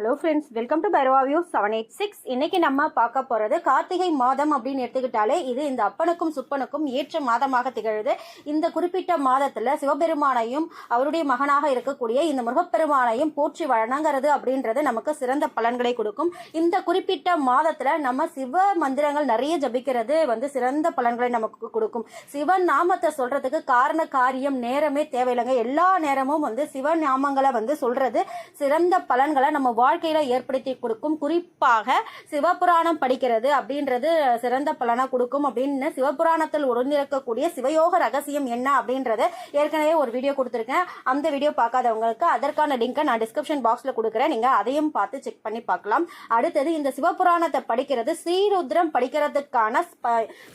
Hello friends welcome to Bhairava view seven eight six இன்னைக்கு நம்ம பார்க்க போகிறது கார்த்திகை மாதம் அப்படின்னு எடுத்துக்கிட்டாலே இது இந்த அப்பனுக்கும் சுப்பனுக்கும் ஏற்ற மாதமாக திகழுது. இந்த குறிப்பிட்ட மாதத்தில் சிவபெருமானையும் அவருடைய மகனாக இருக்கக்கூடிய இந்த முருகப்பெருமானையும் போற்றி வழங்குறது அப்படின்றது நமக்கு சிறந்த பலன்களை கொடுக்கும். இந்த குறிப்பிட்ட மாதத்தில் நம்ம சிவ மந்திரங்கள் நிறைய ஜபிக்கிறது வந்து சிறந்த பலன்களை நமக்கு கொடுக்கும். சிவ நாமத்தை சொல்றதுக்கு காரண காரியம் நேரமே தேவையில்லைங்க. எல்லா நேரமும் வந்து சிவ நாமங்களை வந்து சொல்றது சிறந்த பலன்களை நம்ம வாழ்க்கையில ஏற்படுத்தி கொடுக்கும். குறிப்பாக சிவபுராணம் படிக்கிறது அப்படின்றது சிறந்த பலனா கொடுக்கும் அப்படின்னு சிவபுராணத்தில் உணர்ந்திருக்கக்கூடிய சிவயோக ரகசியம் என்ன அப்படின்றத ஏற்கனவே ஒரு வீடியோ கொடுத்துருக்கேன். அந்த வீடியோ பார்க்காதவங்களுக்கு அதற்கான லிங்கை நான் டிஸ்கிரிப்ஷன் பாக்ஸ்ல கொடுக்குறேன். நீங்க அதையும் பார்த்து செக் பண்ணி பார்க்கலாம். அடுத்தது இந்த சிவபுராணத்தை படிக்கிறது ஸ்ரீருத்ரம் படிக்கிறதுக்கான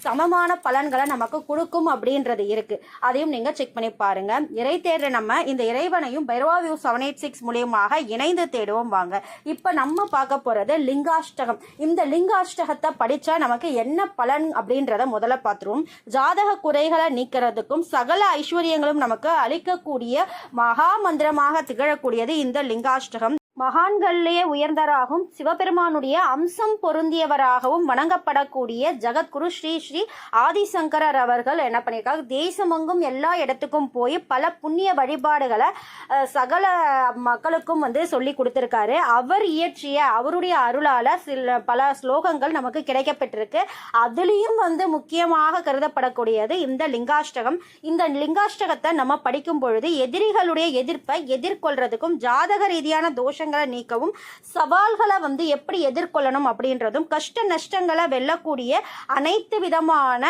சமமான பலன்களை நமக்கு கொடுக்கும் அப்படின்றது இருக்கு. அதையும் நீங்க செக் பண்ணி பாருங்க. இறை தேடுற நம்ம இந்த இறைவனையும் Bhairava view seven eight six மூலியமாக இணைந்து தேடுவோம் வாங்க. இப்ப நம்ம பார்க்க போறது லிங்காஷ்டகம். இந்த லிங்காஷ்டகத்தை படிச்சா நமக்கு என்ன பலன் அப்படின்றத முதல்ல பார்த்துருவோம். ஜாதக குறைகளை நீக்கிறதுக்கும் சகல ஐஸ்வர்யங்களும் நமக்கு அளிக்கக்கூடிய மகா மந்திரமாக திகழக்கூடியது இந்த லிங்காஷ்டகம். மகான்களிலேயே உயர்ந்தராகவும் சிவபெருமானுடைய அம்சம் பொருந்தியவராகவும் வணங்கப்படக்கூடிய ஜகத்குரு ஸ்ரீ ஸ்ரீ ஆதிசங்கரர் அவர்கள் என்ன பண்ணியிருக்காங்க தேசமெங்கும் எல்லா இடத்துக்கும் போய் பல புண்ணிய வழிபாடுகளை சகல மக்களுக்கும் வந்து சொல்லி கொடுத்துருக்காரு. அவர் இயற்றிய அவருடைய அருளால் சில பல ஸ்லோகங்கள் நமக்கு கிடைக்கப்பட்டிருக்கு. அதுலேயும் வந்து முக்கியமாக கருதப்படக்கூடியது இந்த லிங்காஷ்டகம். இந்த லிங்காஷ்டகத்தை நம்ம படிக்கும் பொழுது எதிரிகளுடைய எதிர்ப்பை எதிர்கொள்றதுக்கும் ஜாதக ரீதியான தோஷங்களை நீக்கவும் சவால்களை வந்து எப்படி எதிர்கொள்ளணும் அப்படின்றதும் கஷ்ட நஷ்டங்களை வெல்லக்கூடிய அனைத்து விதமான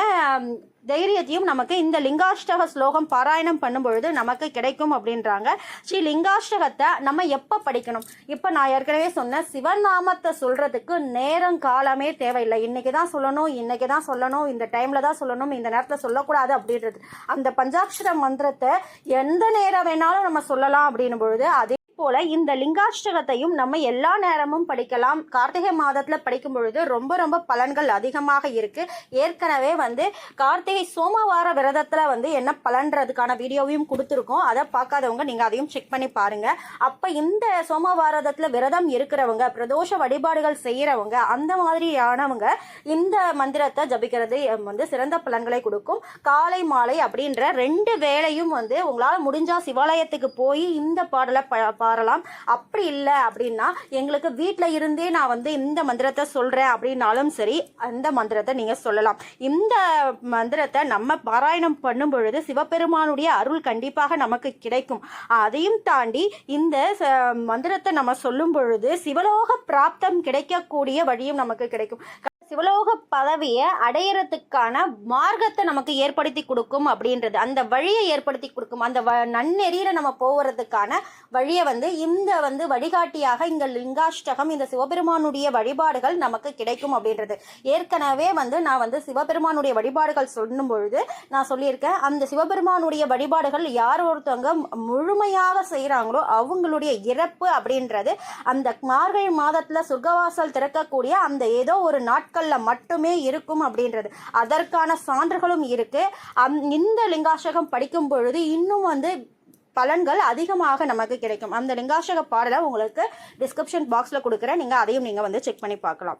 தைரியத்தையும் நமக்கு இந்த லிங்காஷ்டக ஸ்லோகம் பாராயணம் பண்ணும் பொழுது நமக்கு கிடைக்கும் அப்படின்றாங்க. ஸ்ரீ லிங்காஷ்டகத்தை நம்ம எப்போ படிக்கணும்? இப்போ நான் ஏற்கனவே சொன்னேன் சிவநாமத்தை சொல்கிறதுக்கு நேரம் காலமே தேவையில்லை. இன்றைக்கி தான் சொல்லணும் இன்றைக்கி தான் சொல்லணும் இந்த டைமில் தான் சொல்லணும் இந்த நேரத்தில் சொல்லக்கூடாது அப்படின்றது. அந்த பஞ்சாட்சர மந்திரத்தை எந்த நேரம் வேணாலும் நம்ம சொல்லலாம் அப்படின்னும் பொழுது அதே போல இந்த லிங்காஷ்டகத்தையும் நம்ம எல்லா நேரமும் படிக்கலாம். கார்த்திகை மாதத்தில் படிக்கும் பொழுது ரொம்ப ரொம்ப பலன்கள் அதிகமாக இருக்கு. ஏற்கனவே வந்து கார்த்திகை சோமவார விரதத்தில் வந்து என்ன பலன்றதுக்கான வீடியோவையும் கொடுத்துருக்கோம். அதை பார்க்காதவங்க நீங்கள் அதையும் செக் பண்ணி பாருங்க. அப்போ இந்த சோமவாரதத்தில் விரதம் இருக்கிறவங்க பிரதோஷ வழிபாடுகள் செய்கிறவங்க அந்த மாதிரியானவங்க இந்த மந்திரத்தை ஜபிக்கிறது வந்து சிறந்த பலன்களை கொடுக்கும். காலை மாலை அப்படின்ற ரெண்டு வேலையும் வந்து உங்களால் முடிஞ்சா சிவாலயத்துக்கு போய் இந்த பாடலை ப- பாரலாம். அப்படி இல்லை அப்படின்னா எங்களுக்கு வீட்டில் இருந்தே நான் வந்து இந்த மந்திரத்தை சொல்கிறேன் அப்படின்னாலும் சரி அந்த மந்திரத்தை நீங்கள் சொல்லலாம். இந்த மந்திரத்தை நம்ம பாராயணம் பண்ணும் பொழுது சிவபெருமானுடைய அருள் கண்டிப்பாக நமக்கு கிடைக்கும். அதையும் தாண்டி இந்த மந்திரத்தை நம்ம சொல்லும் பொழுது சிவலோக பிராப்தம் கிடைக்கக்கூடிய வழியும் நமக்கு கிடைக்கும். சிவலோக பதவியை அடையறதுக்கான மார்க்கத்தை நமக்கு ஏற்படுத்தி கொடுக்கும் அப்படின்றது. அந்த வழியை ஏற்படுத்தி கொடுக்கும். அந்த வ நன்னெறியில நம்ம போகிறதுக்கான வழியை வந்து இந்த வந்து வழிகாட்டியாக இந்த லிங்காஷ்டகம் இந்த சிவபெருமானுடைய வழிபாடுகள் நமக்கு கிடைக்கும் அப்படின்றது. ஏற்கனவே வந்து நான் வந்து சிவபெருமானுடைய வழிபாடுகள் சொல்லும் பொழுது நான் சொல்லியிருக்கேன். அந்த சிவபெருமானுடைய வழிபாடுகள் யார் ஒருத்தவங்க முழுமையாக செய்கிறாங்களோ அவங்களுடைய இறப்பு அப்படின்றது. அந்த மார்கழி மாதத்தில் சொர்க்கவாசல் திறக்கக்கூடிய அந்த ஏதோ ஒரு நாட்களில் மட்டுமே இருக்கும் அப்படின்றது. அதற்கான சான்றுகளும் இருக்கு. அந் இந்த லிங்காஷகம் படிக்கும் பொழுது இன்னும் வந்து பலன்கள் அதிகமாக நமக்கு கிடைக்கும். அந்த லிங்காஷக பாடலை உங்களுக்கு டிஸ்கிரிப்ஷன் பாக்ஸில் கொடுக்குறேன். நீங்கள் அதையும் நீங்கள் வந்து செக் பண்ணி பார்க்கலாம்.